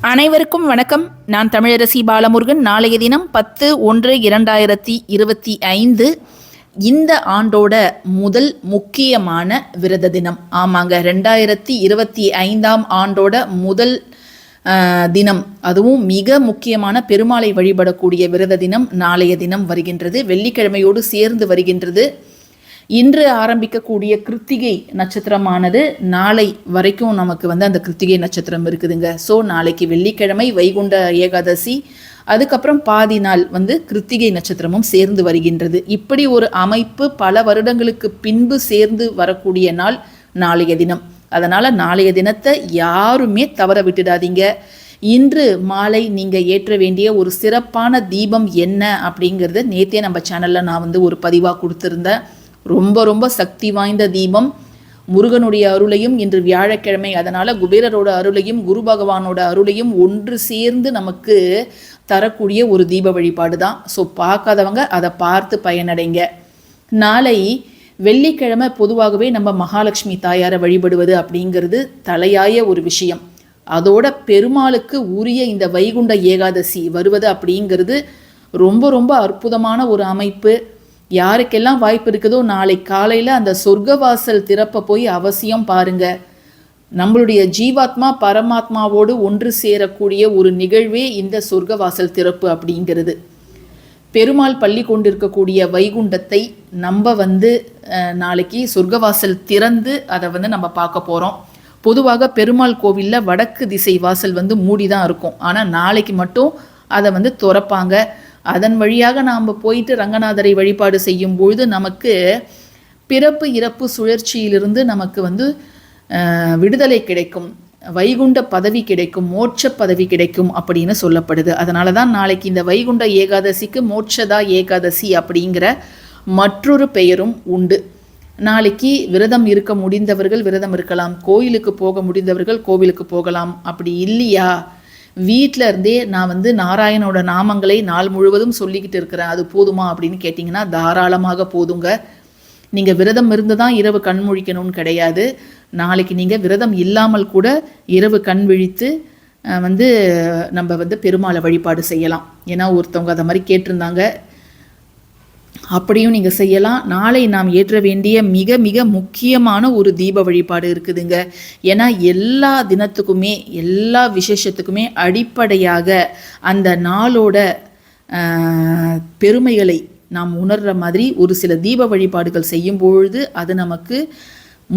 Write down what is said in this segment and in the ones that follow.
அனைவருக்கும் வணக்கம். நான் தமிழரசி பாலமுருகன். நாளைய தினம் பத்து ஒன்று இரண்டாயிரத்தி இருபத்தி ஐந்து. இந்த ஆண்டோட முதல் முக்கியமான விரத தினம். ஆமாங்க ரெண்டாயிரத்தி இருபத்தி ஐந்தாம் ஆண்டோட முதல் தினம். அதுவும் மிக முக்கியமான பெருமாளை வழிபடக்கூடிய விரத தினம் நாளைய தினம் வருகின்றது. வெள்ளிக்கிழமையோடு சேர்ந்து வருகின்றது. இன்று ஆரம்பிக்கக்கூடிய கிருத்திகை நட்சத்திரமானது நாளை வரைக்கும் நமக்கு வந்து அந்த கிருத்திகை நட்சத்திரம் இருக்குதுங்க. ஸோ நாளைக்கு வெள்ளிக்கிழமை வைகுண்ட ஏகாதசி அதுக்கப்புறம் பாதி நாள் வந்து கிருத்திகை நட்சத்திரமும் சேர்ந்து வருகின்றது. இப்படி ஒரு அமைப்பு பல வருடங்களுக்கு பின்பு சேர்ந்து வரக்கூடிய நாள் நாளைய தினம். அதனால் நாளைய தினத்தை யாருமே தவற விட்டுடாதீங்க. இன்று மாலை நீங்கள் ஏற்ற வேண்டிய ஒரு சிறப்பான தீபம் என்ன அப்படிங்கிறது நேத்தே நம்ம சேனலில் நான் வந்து ஒரு பதிவாக கொடுத்துருந்தேன். ரொம்ப ரொம்ப சக்தி வாய்ந்த தீபம். முருகனுடைய அருளையும் இன்று வியாழக்கிழமை அதனால் குபேரரோட அருளையும் குரு பகவானோட அருளையும் ஒன்று சேர்ந்து நமக்கு தரக்கூடிய ஒரு தீப வழிபாடு தான் ஸோ பார்க்காதவங்க அதை பார்த்து பயனடைங்க. நாளை வெள்ளிக்கிழமை பொதுவாகவே நம்ம மகாலட்சுமி தாயாரை வழிபடுவது அப்படிங்கிறது தலையாய ஒரு விஷயம். அதோட பெருமாளுக்கு உரிய இந்த வைகுண்ட ஏகாதசி வருவது அப்படிங்கிறது ரொம்ப ரொம்ப அற்புதமான ஒரு அமைப்பு. யாருக்கெல்லாம் வாய்ப்பு இருக்குதோ நாளை காலையில் அந்த சொர்க்கவாசல் திறப்ப போய் அவசியம் பாருங்க. நம்மளுடைய ஜீவாத்மா பரமாத்மாவோடு ஒன்று சேரக்கூடிய ஒரு நிகழ்வே இந்த சொர்க்கவாசல் திறப்பு அப்படிங்கிறது. பெருமாள் பள்ளி கொண்டிருக்கக்கூடிய வைகுண்டத்தை நம்ம வந்து நாளைக்கு சொர்க்கவாசல் திறந்து அதை வந்து நம்ம பார்க்க போகிறோம் பொதுவாக பெருமாள் கோவிலில் வடக்கு திசை வாசல் வந்து மூடி தான் இருக்கும். ஆனால் நாளைக்கு மட்டும் அதை வந்து திறப்பாங்க. அதன் வழியாக நாம் போயிட்டு ரங்கநாதரை வழிபாடு செய்யும் பொழுது நமக்கு பிறப்பு இறப்பு சுழற்சியிலிருந்து நமக்கு வந்து விடுதலை கிடைக்கும். வைகுண்ட பதவி கிடைக்கும் மோட்ச பதவி கிடைக்கும் அப்படின்னு சொல்லப்படுது. அதனால தான் நாளைக்கு இந்த வைகுண்ட ஏகாதசிக்கு மோட்சதா ஏகாதசி அப்படிங்கிற மற்றொரு பெயரும் உண்டு. நாளைக்கு விரதம் இருக்க முடிந்தவர்கள் விரதம் இருக்கலாம். கோயிலுக்கு போக முடிந்தவர்கள் கோவிலுக்கு போகலாம். அப்படி இல்லையா? வீட்டில் இருந்தே நான் வந்து நாராயணோட நாமங்களை நாள் முழுவதும் சொல்லிக்கிட்டு இருக்கிறேன். அது போதுமா அப்படின்னு கேட்டிங்கன்னா தாராளமாக போதுங்க. நீங்கள் விரதம் இருந்து தான் இரவு கண் முழிக்கணும்னு கிடையாது. நாளைக்கு நீங்கள் விரதம் இல்லாமல் கூட இரவு கண் விழித்து வந்து நம்ம வந்து பெருமாளை வழிபாடு செய்யலாம். ஏன்னா ஒருத்தவங்க அதை மாதிரி கேட்டிருந்தாங்க. அப்படியும் நீங்கள் செய்யலாம். நாளை நாம் ஏற்ற வேண்டிய மிக மிக முக்கியமான ஒரு தீப வழிபாடு இருக்குதுங்க. ஏன்னா எல்லா தினத்துக்குமே எல்லா விசேஷத்துக்குமே அடிப்படையாக அந்த நாளோட பெருமைகளை நாம் உணர்கிற மாதிரி ஒரு சில தீப வழிபாடுகள் செய்யும் பொழுது அது நமக்கு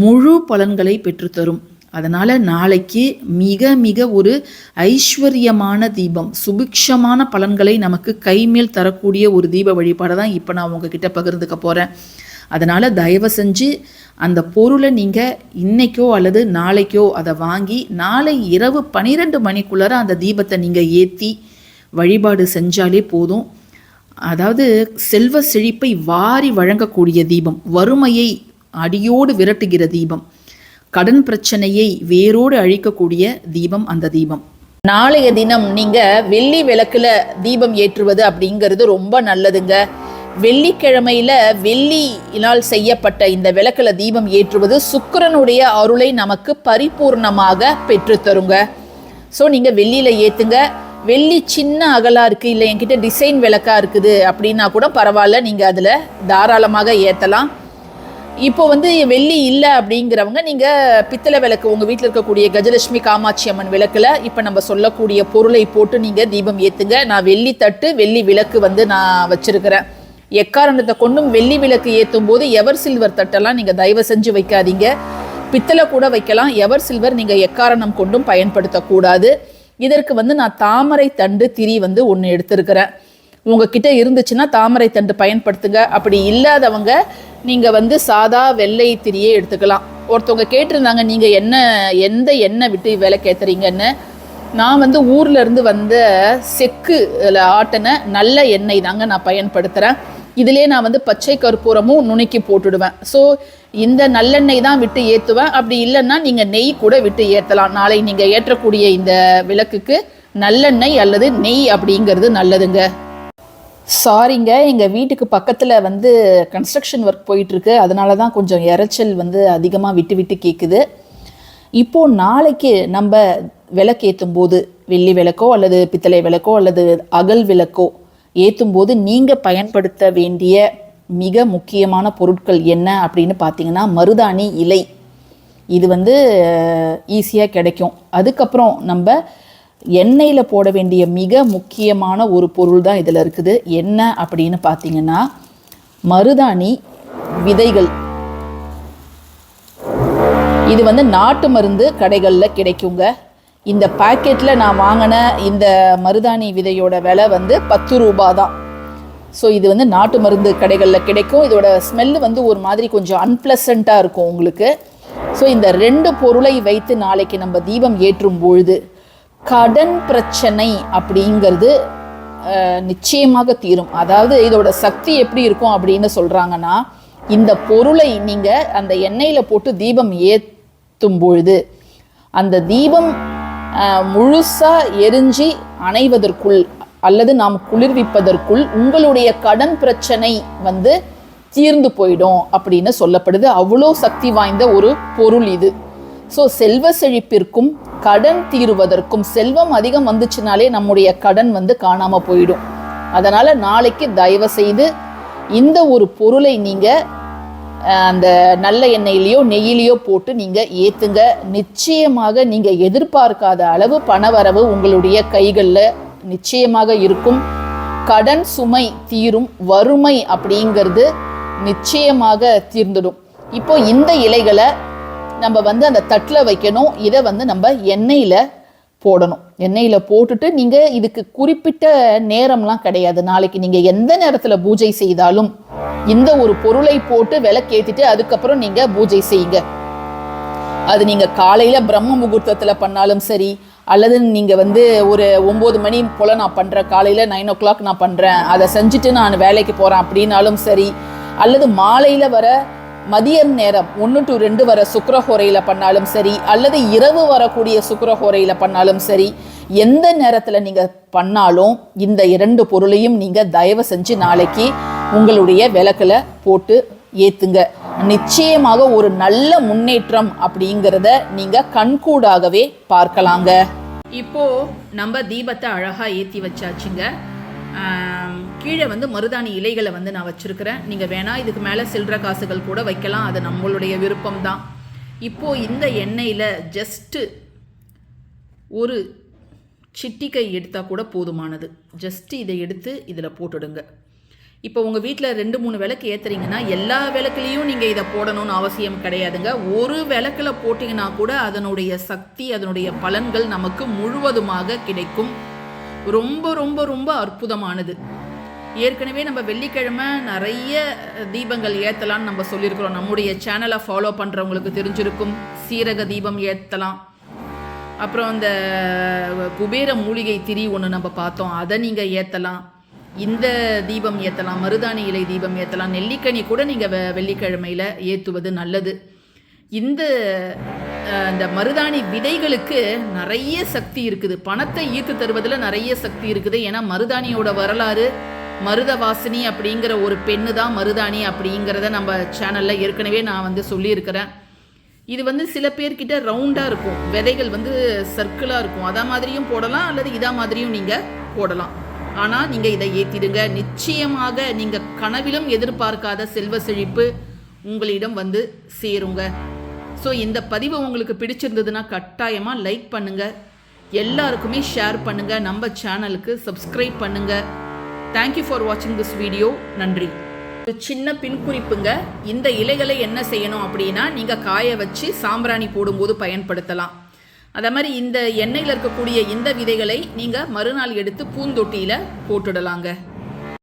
முழு பலன்களை பெற்றுத்தரும். அதனால் நாளைக்கு மிக மிக ஒரு ஐஸ்வர்யமான தீபம் சுபிக்ஷமான பலன்களை நமக்கு கைமேல் தரக்கூடிய ஒரு தீப வழிபாடை தான் இப்போ நான் உங்ககிட்ட பகிர்ந்துக்க போகிறேன் அதனால் தயவு செஞ்சு அந்த பொருளை நீங்கள் இன்னைக்கோ அல்லது நாளைக்கோ அதை வாங்கி நாளை இரவு பன்னிரெண்டு மணிக்குள்ளார அந்த தீபத்தை நீங்கள் ஏற்றி வழிபாடு செஞ்சாலே போதும். அதாவது செல்வ செழிப்பை வாரி வழங்கக்கூடிய தீபம் வறுமையை அடியோடு விரட்டுகிற தீபம். கடன் பிரச்சனையை வேரோடு அழிக்கக்கூடிய தீபம் அந்த தீபம். நாளைய தினம் நீங்க வெள்ளி விளக்குல தீபம் ஏற்றுவது அப்படிங்கிறது ரொம்ப நல்லதுங்க. வெள்ளிக்கிழமையில வெள்ளியினால் செய்யப்பட்ட இந்த விளக்குல தீபம் ஏற்றுவது சுக்கரனுடைய அருளை நமக்கு பரிபூர்ணமாக பெற்றுத்தருங்க ஸோ நீங்கள் வெள்ளியில் ஏற்றுங்க வெள்ளி சின்ன அகலா இருக்குது இல்லை என்கிட்ட டிசைன் விளக்கா இருக்குது அப்படின்னா கூட பரவாயில்ல நீங்கள் அதில் தாராளமாக ஏற்றலாம் இப்போ வந்து வெள்ளி இல்லை அப்படிங்கிறவங்க நீங்கள் பித்தளை விளக்கு உங்கள் வீட்டில் இருக்கக்கூடிய கஜலட்சுமி காமாட்சி அம்மன் விளக்கில் இப்போ நம்ம சொல்லக்கூடிய பொருளை போட்டு நீங்கள் தீபம் ஏற்றுங்க நான் வெள்ளி தட்டு வெள்ளி விளக்கு வந்து நான் வச்சிருக்கிறேன். எக்காரணத்தை கொண்டும் வெள்ளி விளக்கு ஏற்றும் போது எவர் சில்வர் தட்டெல்லாம் நீங்கள் தயவு செஞ்சு வைக்காதீங்க. பித்தளை கூட வைக்கலாம். எவர் சில்வர் நீங்கள் எக்காரணம் கொண்டும் பயன்படுத்தக்கூடாது. இதற்கு வந்து நான் தாமரை தண்டு திரி வந்து ஒன்று எடுத்திருக்கிறேன். உங்ககிட்ட இருந்துச்சுன்னா தாமரை தண்டு பயன்படுத்துங்க. அப்படி இல்லாதவங்க நீங்கள் வந்து சாதா வெள்ளை திரியே எடுத்துக்கலாம். ஒருத்தவங்க கேட்டிருந்தாங்க நீங்கள் என்ன எந்த எண்ணெய் விட்டு விளக்கேத்துறீங்கன்னு நான் வந்து ஊரில் இருந்து வந்த செக்கு ஆட்டின நல்ல எண்ணெய் தாங்க நான் பயன்படுத்துகிறேன் இதிலே நான் வந்து பச்சை கற்பூரமும் நுணுக்கி போட்டுடுவேன். ஸோ இந்த நல்லெண்ணெய் தான் விட்டு ஏற்றுவேன் அப்படி இல்லைன்னா நீங்கள் நெய் கூட விட்டு ஏற்றலாம் நாளை நீங்கள் ஏற்றக்கூடிய இந்த விளக்குக்கு நல்லெண்ணெய் அல்லது நெய் அப்படிங்கிறது நல்லதுங்க. சாரிங்க எங்கள் வீட்டுக்கு பக்கத்தில் வந்து கன்ஸ்ட்ரக்ஷன் ஒர்க் போயிட்டுருக்கு. அதனால தான் கொஞ்சம் இரைச்சல் வந்து அதிகமாக விட்டு விட்டு கேட்குது இப்போது நாளைக்கு நம்ம விளக்கேற்றும் போது வெள்ளி விளக்கோ அல்லது பித்தளை விளக்கோ அல்லது அகல் விளக்கோ ஏற்றும் போது நீங்கள் பயன்படுத்த வேண்டிய மிக முக்கியமான பொருட்கள் என்ன அப்படின்னு பார்த்தீங்கன்னா மருதாணி இலை. இது வந்து ஈஸியாக கிடைக்கும். அதுக்கப்புறம் நம்ம எண்ணெயில் போட வேண்டிய மிக முக்கியமான ஒரு பொருள் தான் இதில் இருக்குது. என்ன அப்படின்னு பார்த்தீங்கன்னா மருதாணி விதைகள். இது வந்து நாட்டு மருந்து கடைகளில் கிடைக்குங்க. இந்த பாக்கெட்டில் நான் வாங்கின இந்த மருதாணி விதையோட விலை வந்து பத்து ரூபா தான். ஸோ இது வந்து நாட்டு மருந்து கடைகளில் கிடைக்கும். இதோட ஸ்மெல்லு வந்து ஒரு மாதிரி கொஞ்சம் அன்பிளசண்ட்டாக இருக்கும் உங்களுக்கு. ஸோ இந்த ரெண்டு பொருளை வைத்து நாளைக்கு நம்ம தீபம் ஏற்றும் பொழுது கடன் பிரச்சனை அப்படிங்கிறது நிச்சயமாக தீரும். அதாவது இதோட சக்தி எப்படி இருக்கும் அப்படின்னு சொல்கிறாங்கன்னா இந்த பொருளை நீங்கள் அந்த எண்ணெயில் போட்டு தீபம் ஏற்றும் பொழுது அந்த தீபம் முழுசாக முழுசா எரிஞ்சு அணைவதற்குள் அல்லது நாம் குளிர்விப்பதற்குள் உங்களுடைய கடன் பிரச்சனை வந்து தீர்ந்து போயிடும் அப்படின்னு சொல்லப்படுது. அவ்வளோ சக்தி வாய்ந்த ஒரு பொருள் இது. ஸோ செல்வ செழிப்பிற்கும் கடன் தீருவதற்கும் செல்வம் அதிகம் வந்துச்சுனாலே நம்முடைய கடன் வந்து காணாமல் போயிடும். அதனால் நாளைக்கு தயவு செய்து இந்த ஒரு பொருளை நீங்கள் அந்த நல்ல எண்ணெயிலையோ நெய்யிலையோ போட்டு நீங்கள் ஏற்றுங்க நிச்சயமாக நீங்கள் எதிர்பார்க்காத அளவு பணவரவு உங்களுடைய கைகளில் நிச்சயமாக இருக்கும். கடன் சுமை தீரும் வறுமை அப்படிங்கிறது நிச்சயமாக தீர்ந்துடும். இப்போ இந்த இலைகளை நம்ம வந்து அந்த தட்டில் வைக்கணும். இதை வந்து நம்ம எண்ணெயில் போடணும். எண்ணெயில் போட்டுட்டு நீங்கள் இதுக்கு குறிப்பிட்ட நேரம்லாம் கிடையாது. நாளைக்கு நீங்கள் எந்த நேரத்தில் பூஜை செய்தாலும் இந்த ஒரு பொருளை போட்டு விளக்கேற்றிட்டு அதுக்கப்புறம் நீங்கள் பூஜை செய்யுங்க. அது நீங்கள் காலையில் பிரம்ம முகூர்த்தத்தில் பண்ணாலும் சரி அல்லது நீங்கள் வந்து ஒரு ஒம்பது மணி போல் நான் பண்ணுறேன் காலையில் நைன் ஓ கிளாக் நான் பண்ணுறேன் அதை செஞ்சுட்டு நான் வேலைக்கு போகிறேன் அப்படின்னாலும் சரி அல்லது மாலையில் வர மதிய நேரம் ஒன்று டு ரெண்டு வர சுக்கரஹோரையில் பண்ணாலும் சரி அல்லது இரவு வரக்கூடிய சுக்கரஹோரையில் பண்ணாலும் சரி எந்த நேரத்தில் நீங்கள் பண்ணாலும் இந்த இரண்டு பொருளையும் நீங்கள் தயவு செஞ்சு நாளைக்கு உங்களுடைய விளக்கில் போட்டு ஏற்றுங்க நிச்சயமாக ஒரு நல்ல முன்னேற்றம் அப்படிங்கிறத நீங்கள் கண்கூடாகவே பார்க்கலாங்க. இப்போ நம்ம தீபத்தை அழகாக ஏற்றி வச்சாச்சுங்க. கீழே வந்து மருதாணி இலைகளை வந்து நான் வச்சுருக்கிறேன். நீங்கள் வேணால் இதுக்கு மேலே சில்லற காசுகள் கூட வைக்கலாம். அது நம்மளுடைய விருப்பம் தான் இந்த எண்ணெயில் ஜஸ்ட்டு ஒரு சிட்டிக்கை எடுத்தால் கூட போதுமானது. ஜஸ்ட்டு இதை எடுத்து இதில் போட்டுடுங்க. இப்போ உங்கள் வீட்டில் ரெண்டு மூணு விளக்கு ஏற்றுறீங்கன்னா எல்லா விளக்குலேயும் நீங்கள் இதை போடணும்னு அவசியம் கிடையாதுங்க. ஒரு விளக்கில் போட்டிங்கன்னா கூட அதனுடைய சக்தி அதனுடைய பலன்கள் நமக்கு முழுவதுமாக கிடைக்கும். ரொம்ப ரொம்ப ரொம்ப அற்புதமானது. ஏற்கனவே நம்ம வெள்ளிக்கிழமை நிறைய தீபங்கள் ஏற்றலாம்னு நம்ம சொல்லியிருக்கிறோம். நம்முடைய சேனலை ஃபாலோ பண்ணுறவங்களுக்கு தெரிஞ்சிருக்கும். சீரக தீபம் ஏற்றலாம் அப்புறம் அந்த குபேர மூலிகை திரி ஒன்று நம்ம பார்த்தோம். அதை நீங்கள் ஏற்றலாம் இந்த தீபம் ஏற்றலாம் மருதாணி இலை தீபம் ஏற்றலாம் நெல்லிக்கனி கூட நீங்கள் வெ வெள்ளிக்கிழமையில் ஏற்றுவது நல்லது. இந்த இந்த மருதாணி விதைகளுக்கு நிறைய சக்தி இருக்குது. பணத்தை ஈர்த்து தருவதில் நிறைய சக்தி இருக்குது. ஏன்னா மருதாணியோட வரலாறு மருதவாசினி அப்படிங்கிற ஒரு பெண்ணு தான் மருதாணி அப்படிங்கிறத நம்ம சேனலில் ஏற்கனவே நான் வந்து சொல்லியிருக்கிறேன். இது வந்து சில பேர்கிட்ட ரவுண்டாக இருக்கும். விதைகள் வந்து சர்க்கிளாக இருக்கும். அதா மாதிரியும் போடலாம் அல்லது இதா மாதிரியும் நீங்கள் போடலாம். ஆனால் நீங்கள் இதை ஏற்றிடுங்க நிச்சயமாக நீங்கள் கனவிலும் எதிர்பார்க்காத செல்வ செழிப்பு உங்களிடம் வந்து சேருங்க. ஸோ இந்த பதிவு உங்களுக்கு பிடிச்சிருந்ததுன்னா கட்டாயமாக லைக் பண்ணுங்கள் எல்லாருக்குமே ஷேர் பண்ணுங்கள் நம்ம சேனலுக்கு சப்ஸ்கிரைப் பண்ணுங்கள் தேங்க்யூ ஃபார் வாட்சிங் திஸ் வீடியோ நன்றி. ஒரு சின்ன பின்குறிப்புங்க இந்த இலைகளை என்ன செய்யணும் அப்படின்னா நீங்கள் காய வச்சு சாம்பிராணி போடும்போது பயன்படுத்தலாம். அதே மாதிரி இந்த எண்ணெயில் இருக்கக்கூடிய இந்த விதைகளை நீங்கள் மறுநாள் எடுத்து பூந்தொட்டியில் போட்டுடலாங்க.